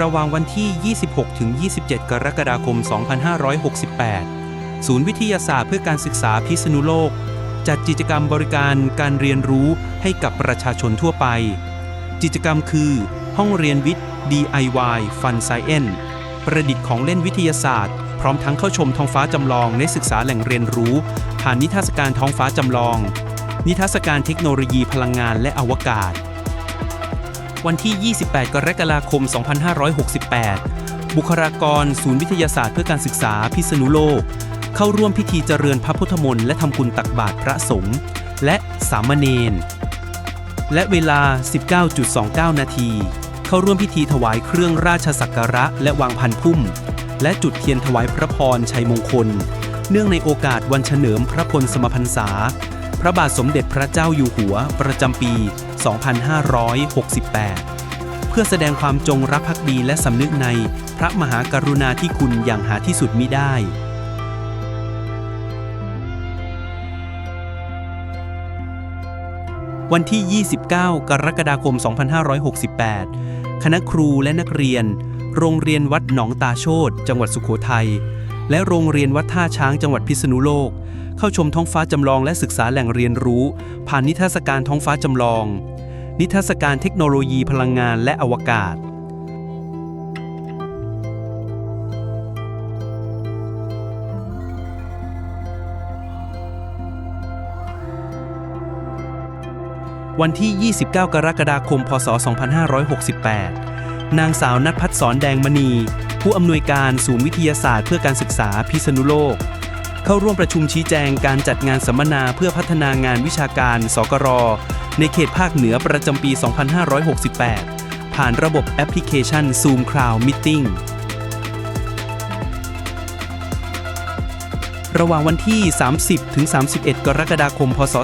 ระหว่างวันที่ 26-27 กรกฎาคม 2568 ศูนย์วิทยาศาสตร์เพื่อการศึกษาพิษณุโลก จัดกิจกรรมบริการการเรียนรู้ให้กับประชาชนทั่วไป กิจกรรมคือ ห้องเรียนวิทย์ DIY Fun Science ประดิษฐ์ของเล่นวิทยาศาสตร์ พร้อมทั้งเข้าชมท้องฟ้าจำลองในศึกษาแหล่งเรียนรู้ ผ่านนิทรรศการท้องฟ้าจำลอง นิทรรศการเทคโนโลยีพลังงานและอวกาศ วันที่ 28 กรกฎาคม 2568 บุคลากร ศูนย์วิทยาศาสตร์เพื่อการศึกษาพิษณุโลก เข้าร่วมพิธีเจริญพระพุทธมนต์และทำบุญตักบาตรพระสงฆ์และสามเณรและเวลา 19.29 นาที เข้าร่วมพิธีถวายเครื่องราชสักการะและวางพันพุ่ม และจุดเทียนถวายพระพรชัยมงคล เนื่องในโอกาสวันเฉลิมพระพลสมพรรษา ระบาทสมเด็จพระเจ้าอยู่หัวประจำปี 2568 เพื่อแสดงความจงรักภักดีและสำนึกในพระมหากรุณาธิคุณอย่างหาที่สุดมิได้วันที่ 29 กรกฎาคม 2568 คณะครูและนักเรียน โรงเรียนวัดหนองตาโชตจังหวัดสุโขทัย และโรงเรียนวัดท่าช้างจังหวัดพิษณุโลก เข้าชมท้องฟ้าจำลองและศึกษาแหล่งเรียนรู้ ผ่านนิทรรศการท้องฟ้าจำลอง นิทรรศการเทคโนโลยีพลังงานและอวกาศ วันที่ 29 กรกฎาคม พศ 2568 นางสาวนัทพัฒน์สอนแดงมณี ผู้อำนวยการศูนย์วิทยาศาสตร์เพื่อการศึกษาพิษณุโลก เข้าร่วมประชุมชี้แจงการจัดงานสัมมนาเพื่อพัฒนางานวิชาการ สกร ในเขตภาคเหนือประจำปี 2568 ผ่านระบบแอปพลิเคชัน Zoom Cloud Meeting ระหว่างวันที่ 30 ถึง 31 กรกฎาคม พศ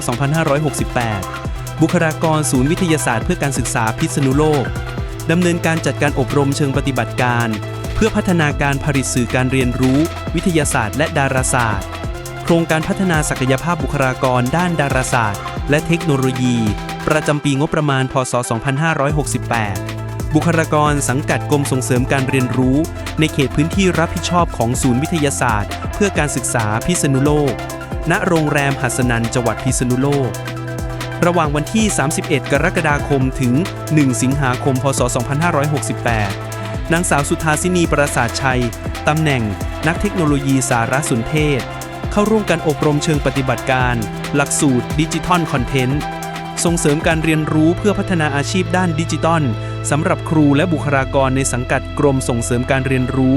2568 บุคลากรศูนย์วิทยาศาสตร์เพื่อการศึกษาพิษณุโลก ดำเนินการจัดการอบรมเชิงปฏิบัติการ เพื่อพัฒนาการผลิตสื่อการเรียนรู้ วิทยาศาสตร์และดาราศาสตร์ โครงการพัฒนาศักยภาพบุคลากรด้านดาราศาสตร์ และเทคโนโลยี ประจำปีงบประมาณ พศ 2568 บุคลากรสังกัดกรมส่งเสริมการเรียนรู้ ในเขตพื้นที่รับผิดชอบของศูนย์วิทยาศาสตร์ เพื่อการศึกษาพิษณุโลก ณ โรงแรมหัสนันจังหวัดพิษณุโลก ระหว่างวันที่ 31 กรกฎาคมถึง 1 สิงหาคม พศ 2568 นางสาวสุธาสินีประสาทชัย ตำแหน่งนักเทคโนโลยีสารสนเทศ เข้าร่วมการอบรมเชิงปฏิบัติการ หลักสูตรดิจิทัลคอนเทนต์ส่งเสริมการเรียนรู้เพื่อพัฒนาอาชีพด้านดิจิทัลสำหรับครูและบุคลากรในสังกัดกรมส่งเสริมการเรียนรู้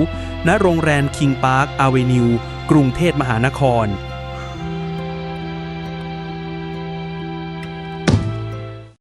ณ โรงแรมคิงพาร์คอเวนิว กรุงเทพมหานคร